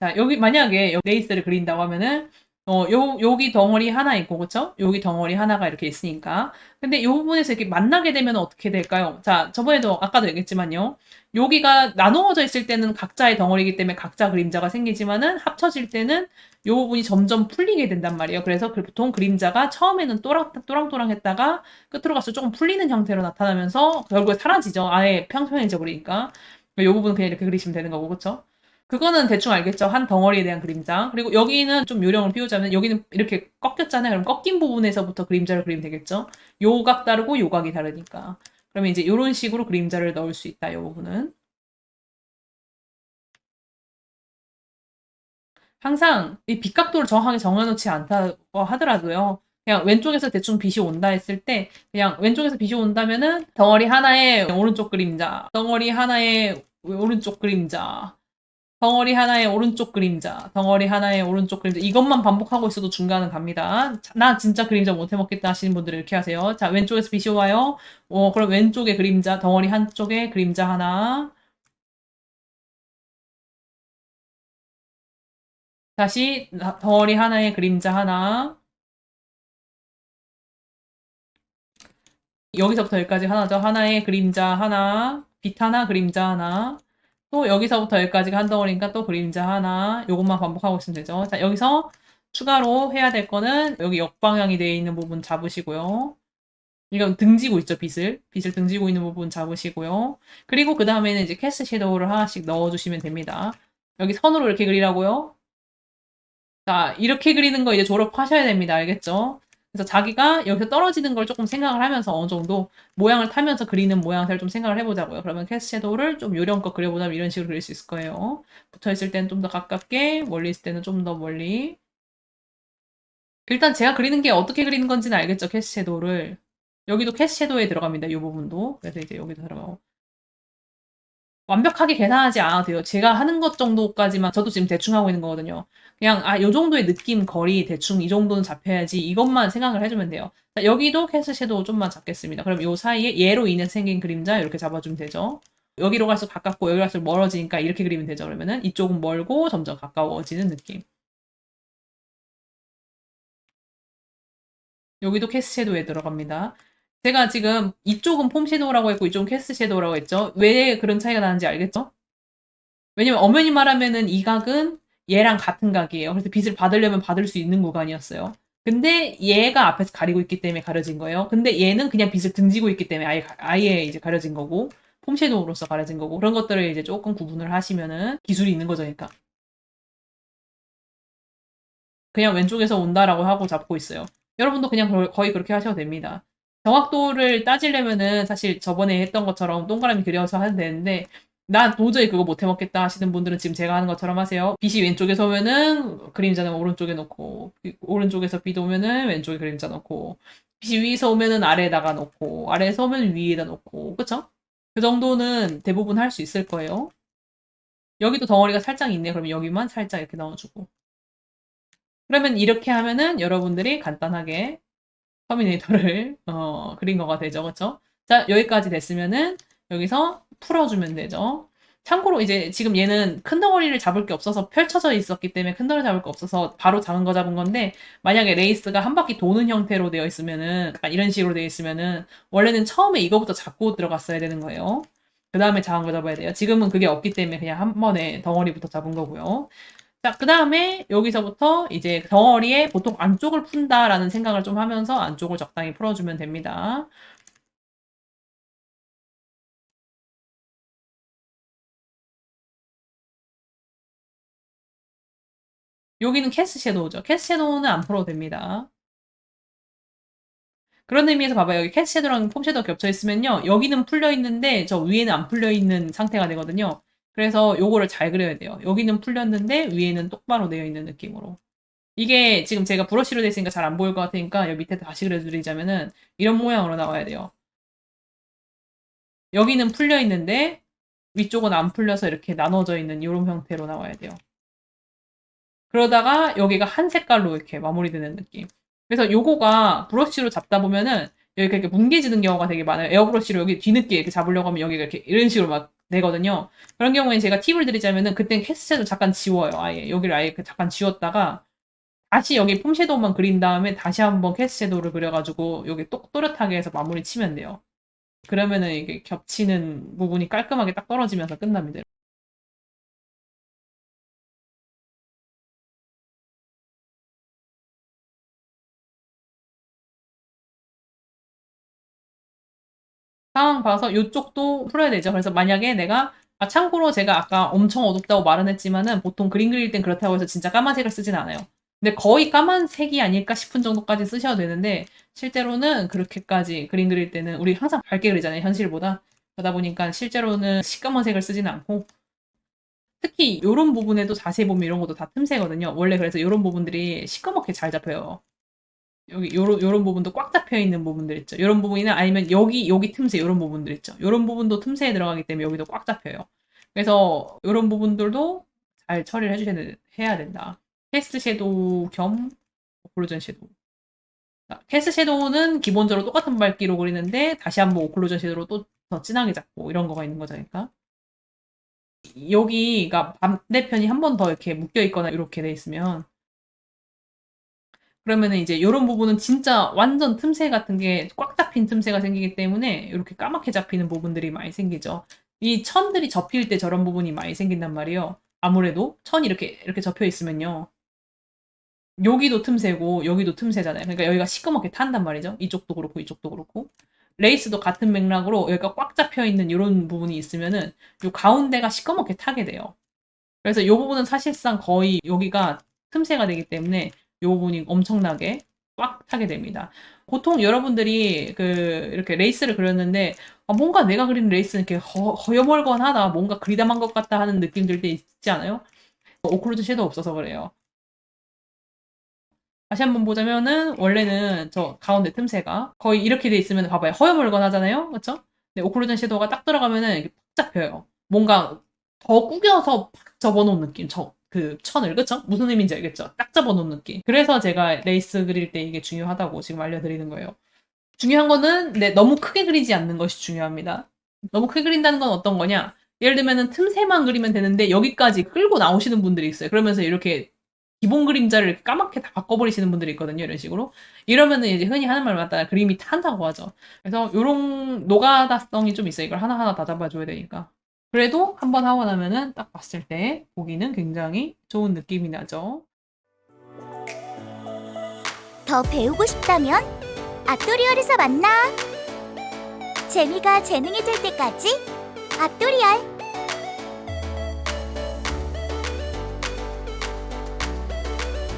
자, 여기 만약에 레이스를 그린다고 하면은 어, 요, 여기 덩어리 하나 있고, 그쵸? 여기 덩어리 하나가 이렇게 있으니까. 근데 요 부분에서 이렇게 만나게 되면 어떻게 될까요? 자, 저번에도 아까도 얘기했지만요. 여기가 나누어져 있을 때는 각자의 덩어리이기 때문에 각자 그림자가 생기지만은 합쳐질 때는 요 부분이 점점 풀리게 된단 말이에요. 그래서 그 보통 그림자가 처음에는 또랑, 또랑또랑 했다가 끝으로 가서 조금 풀리는 형태로 나타나면서 결국에 사라지죠. 아예 평평해져 버리니까. 요 부분 그냥 이렇게 그리시면 되는 거고, 그쵸? 그거는 대충 알겠죠. 한 덩어리에 대한 그림자. 그리고 여기는 좀 요령을 피우자면 여기는 이렇게 꺾였잖아요. 그럼 꺾인 부분에서부터 그림자를 그리면 되겠죠. 요각 다르고 요각이 다르니까. 그러면 이제 이런 식으로 그림자를 넣을 수 있다. 이 부분은. 항상 이 빛각도를 정확하게 정해놓지 않다고 하더라도요. 그냥 왼쪽에서 대충 빛이 온다 했을 때 그냥 왼쪽에서 빛이 온다면은 덩어리 하나에 오른쪽 그림자, 덩어리 하나에 오른쪽 그림자, 덩어리 하나의 오른쪽 그림자, 덩어리 하나의 오른쪽 그림자. 이것만 반복하고 있어도 중간은 갑니다. 자, 나 진짜 그림자 못 해먹겠다 하시는 분들은 이렇게 하세요. 자, 왼쪽에서 빛이 와요. 어, 그럼 왼쪽에 그림자, 덩어리 한쪽에 그림자 하나. 다시 덩어리 하나에 그림자 하나. 여기서부터 여기까지 하나 더. 하나의 그림자 하나. 빛 하나, 그림자 하나. 또 여기서부터 여기까지가 한 덩어리니까 또 그림자 하나 요것만 반복하고 있으면 되죠. 자 여기서 추가로 해야 될 거는 여기 역방향이 되어 있는 부분 잡으시고요. 이건 등지고 있죠, 빛을. 빛을 등지고 있는 부분 잡으시고요. 그리고 그 다음에는 이제 캐스 섀도우를 하나씩 넣어주시면 됩니다. 여기 선으로 이렇게 그리라고요. 자, 이렇게 그리는 거 이제 졸업하셔야 됩니다. 알겠죠? 그래서 자기가 여기서 떨어지는 걸 조금 생각을 하면서 어느 정도 모양을 타면서 그리는 모양새를 좀 생각을 해보자고요. 그러면 캐스 섀도우를 좀 요령껏 그려보자면 이런 식으로 그릴 수 있을 거예요. 붙어 있을 때는 좀 더 가깝게, 멀리 있을 때는 좀 더 멀리. 일단 제가 그리는 게 어떻게 그리는 건지는 알겠죠, 캐스 섀도우를. 여기도 캐스 섀도우에 들어갑니다, 이 부분도. 그래서 이제 여기도 들어가고. 완벽하게 계산하지 않아도 돼요. 제가 하는 것 정도까지만 저도 지금 대충 하고 있는 거거든요. 그냥 아, 요 정도의 느낌, 거리, 대충 이 정도는 잡혀야지 이것만 생각을 해주면 돼요. 자, 여기도 캐스 섀도우 좀만 잡겠습니다. 그럼 요 사이에 얘로 인해 생긴 그림자 이렇게 잡아주면 되죠. 여기로 갈수록 가깝고 여기 갈수록 멀어지니까 이렇게 그리면 되죠. 그러면은 이쪽은 멀고 점점 가까워지는 느낌. 여기도 캐스 섀도우에 들어갑니다. 제가 지금 이쪽은 폼 섀도우라고 했고 이쪽은 캐스 섀도우라고 했죠. 왜 그런 차이가 나는지 알겠죠? 왜냐면 엄연히 말하면은 이 각은 얘랑 같은 각이에요. 그래서 빛을 받으려면 받을 수 있는 구간이었어요. 근데 얘가 앞에서 가리고 있기 때문에 가려진 거예요. 근데 얘는 그냥 빛을 등지고 있기 때문에 아예, 아예 이제 가려진 거고, 폼 섀도우로서 가려진 거고, 그런 것들을 이제 조금 구분을 하시면은 기술이 있는 거죠, 그러니까. 그냥 왼쪽에서 온다라고 하고 잡고 있어요. 여러분도 그냥 거의 그렇게 하셔도 됩니다. 정확도를 따지려면은 사실 저번에 했던 것처럼 동그라미 그려서 하면 되는데 난 도저히 그거 못 해먹겠다 하시는 분들은 지금 제가 하는 것처럼 하세요. 빛이 왼쪽에서 오면은 그림자는 오른쪽에 놓고 오른쪽에서 빛 오면은 왼쪽에 그림자 놓고 빛이 위에서 오면은 아래에다가 놓고 아래에서 오면 위에다 놓고 그쵸? 그 정도는 대부분 할 수 있을 거예요. 여기도 덩어리가 살짝 있네. 그러면 여기만 살짝 이렇게 넣어주고 그러면 이렇게 하면은 여러분들이 간단하게 터미네이터를 어, 그린 거가 되죠. 그렇죠? 자, 여기까지 됐으면은 여기서 풀어주면 되죠. 참고로 이제 지금 얘는 큰 덩어리를 잡을 게 없어서 펼쳐져 있었기 때문에 큰 덩어리 잡을 게 없어서 바로 작은 거 잡은 건데 만약에 레이스가 한 바퀴 도는 형태로 되어 있으면은 이런 식으로 되어 있으면은 원래는 처음에 이거부터 잡고 들어갔어야 되는 거예요. 그 다음에 작은 거 잡아야 돼요. 지금은 그게 없기 때문에 그냥 한 번에 덩어리부터 잡은 거고요. 자, 그 다음에 여기서부터 이제 덩어리에 보통 안쪽을 푼다라는 생각을 좀 하면서 안쪽을 적당히 풀어주면 됩니다. 여기는 캐스 섀도우죠. 캐스 섀도우는 안 풀어도 됩니다. 그런 의미에서 봐봐요. 여기 캐스 섀도우랑 폼 섀도우 겹쳐 있으면요. 여기는 풀려 있는데 저 위에는 안 풀려 있는 상태가 되거든요. 그래서 요거를 잘 그려야 돼요. 여기는 풀렸는데 위에는 똑바로 되어 있는 느낌으로. 이게 지금 제가 브러쉬로 되어 있으니까 잘 안 보일 것 같으니까 여기 밑에 다시 그려드리자면은 이런 모양으로 나와야 돼요. 여기는 풀려 있는데 위쪽은 안 풀려서 이렇게 나눠져 있는 이런 형태로 나와야 돼요. 그러다가 여기가 한 색깔로 이렇게 마무리되는 느낌. 그래서 요거가 브러쉬로 잡다 보면은 여기가 이렇게 뭉개지는 경우가 되게 많아요. 에어브러쉬로 여기 뒤늦게 이렇게 잡으려고 하면 여기가 이렇게 이런 식으로 막 되거든요. 그런 경우에 제가 팁을 드리자면은 그땐 캐스트도 잠깐 지워요. 아예 여기를 아예 그 잠깐 지웠다가 다시 여기 폼 섀도우만 그린 다음에 다시 한번 캐스트 섀도우를 그려가지고 여기 똑 또렷하게 해서 마무리 치면 돼요. 그러면은 이게 겹치는 부분이 깔끔하게 딱 떨어지면서 끝납니다. 상황 봐서 이쪽도 풀어야 되죠. 그래서 만약에 내가 아, 참고로 제가 아까 엄청 어둡다고 말은 했지만은 보통 그림 그릴 땐 그렇다고 해서 진짜 까만색을 쓰진 않아요. 근데 거의 까만색이 아닐까 싶은 정도까지 쓰셔도 되는데 실제로는 그렇게까지 그림 그릴 때는 우리 항상 밝게 그리잖아요. 현실보다. 그러다 보니까 실제로는 시까만색을 쓰진 않고 특히 이런 부분에도 자세히 보면 이런 것도 다 틈새거든요. 원래 그래서 이런 부분들이 시꺼멓게 잘 잡혀요. 여기 요런 요런 부분도 꽉 잡혀 있는 부분들 있죠. 요런 부분이나 아니면 여기 여기 틈새 요런 부분들 있죠. 요런 부분도 틈새에 들어가기 때문에 여기도 꽉 잡혀요. 그래서 요런 부분들도 잘 처리를 해주셔야 돼- 해야 된다. 캐스트 섀도우 겸 오클루전 섀도우. 자, 캐스트 섀도우는 기본적으로 똑같은 밝기로 그리는데 다시 한번 오클루전 섀도우로 또 더 진하게 잡고 이런 거가 있는 거죠, 그러니까. 여기가 반대편이 한 번 더 이렇게 묶여 있거나 이렇게 돼 있으면 그러면은 이제 이런 부분은 진짜 완전 틈새 같은 게 꽉 잡힌 틈새가 생기기 때문에 이렇게 까맣게 잡히는 부분들이 많이 생기죠. 이 천들이 접힐 때 저런 부분이 많이 생긴단 말이에요. 아무래도 천이 이렇게 이렇게 접혀 있으면요. 여기도 틈새고 여기도 틈새잖아요. 그러니까 여기가 시꺼멓게 탄단 말이죠. 이쪽도 그렇고 이쪽도 그렇고. 레이스도 같은 맥락으로 여기가 꽉 잡혀 있는 이런 부분이 있으면은 요 가운데가 시꺼멓게 타게 돼요. 그래서 이 부분은 사실상 거의 여기가 틈새가 되기 때문에 이 부분이 엄청나게 꽉 타게 됩니다. 보통 여러분들이 그 이렇게 레이스를 그렸는데 아, 뭔가 내가 그린 레이스는 이렇게 허, 허여멀건하다, 뭔가 그리담한 것 같다 하는 느낌 들 때 있지 않아요? 오클루즈 섀도우 없어서 그래요. 다시 한번 보자면은 원래는 저 가운데 틈새가 거의 이렇게 돼 있으면 봐봐요 허여멀건 하잖아요, 그렇죠? 근데 오클루전 섀도우가 딱 들어가면은 이게 팍 잡혀요. 뭔가 더 구겨서 팍 접어놓은 느낌, 저 그 천을 그쵸? 무슨 의미인지 알겠죠? 딱 접어놓은 느낌. 그래서 제가 레이스 그릴 때 이게 중요하다고 지금 알려드리는 거예요. 중요한 거는 네, 너무 크게 그리지 않는 것이 중요합니다. 너무 크게 그린다는 건 어떤 거냐? 예를 들면은 틈새만 그리면 되는데 여기까지 끌고 나오시는 분들이 있어요. 그러면서 이렇게 기본 그림자를 까맣게 다 바꿔버리시는 분들이 있거든요. 이런 식으로. 이러면은 이제 흔히 하는 말 맞다. 그림이 탄다고 하죠. 그래서 요런 노가다성이 좀 있어요. 이걸 하나하나 다 잡아줘야 되니까. 그래도 한 번 하고 나면은 딱 봤을 때 보기는 굉장히 좋은 느낌이 나죠. 더 배우고 싶다면 아토리얼에서 만나. 재미가 재능이 될 때까지 아토리얼.